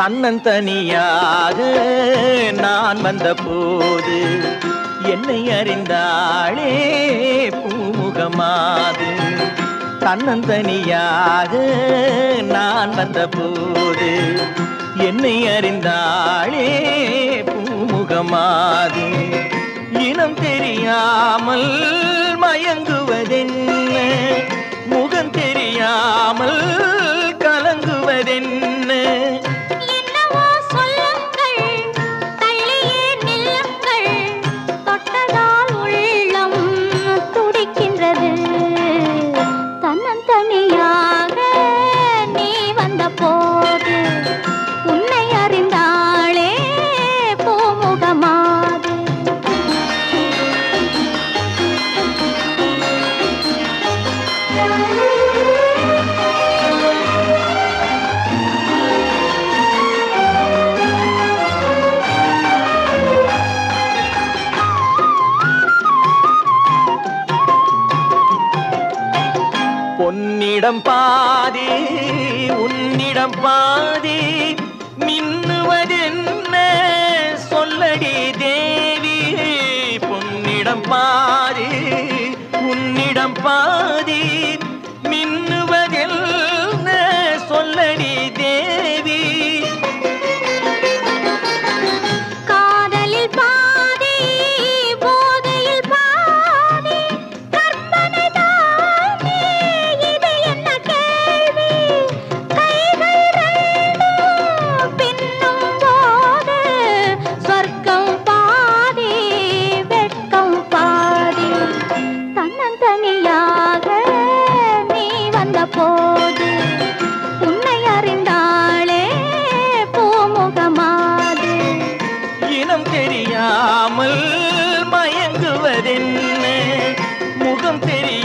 தன்னந்தனியாக நான் வந்த போது என்னை அறிந்தாளே பூமுகமாது. தன்னந்தனியாக நான் வந்த போது என்னை அறிந்தாளே பூமுகமாது. இனம் தெரியாமல் மயங்குவதென்ன பொன்னிடம் பாதி உன்னிடம் பாதி மின்னுவதென்ன சொல்லடி தேவி? பொன்னிடம் பாதி உன்னிடம் பாதி முகம் தெரியாமல்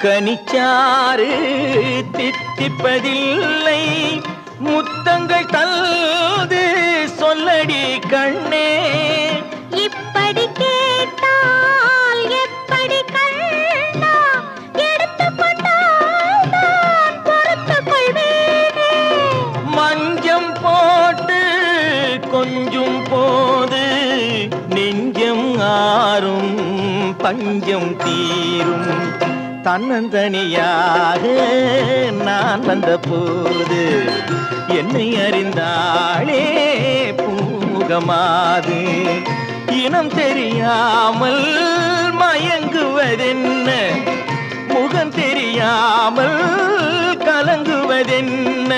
முக்கனிச்சாறு தித்திப்பதில்லை. முத்தங்கள் தல்து சொல்லடி கண்ணே. இப்படி கேட்டால் எப்படி கண்ணா? மஞ்சம் போட்டு கொஞ்சம் போது நெஞ்சம் ஆறும் பஞ்சம் தீரும். தன்னந்தனியாக நான் வந்த போது என்னை அறிந்தாளே பூமுகமாது. இனம் தெரியாமல் மயங்குவதென்ன? முகம் தெரியாமல் கலங்குவதென்ன?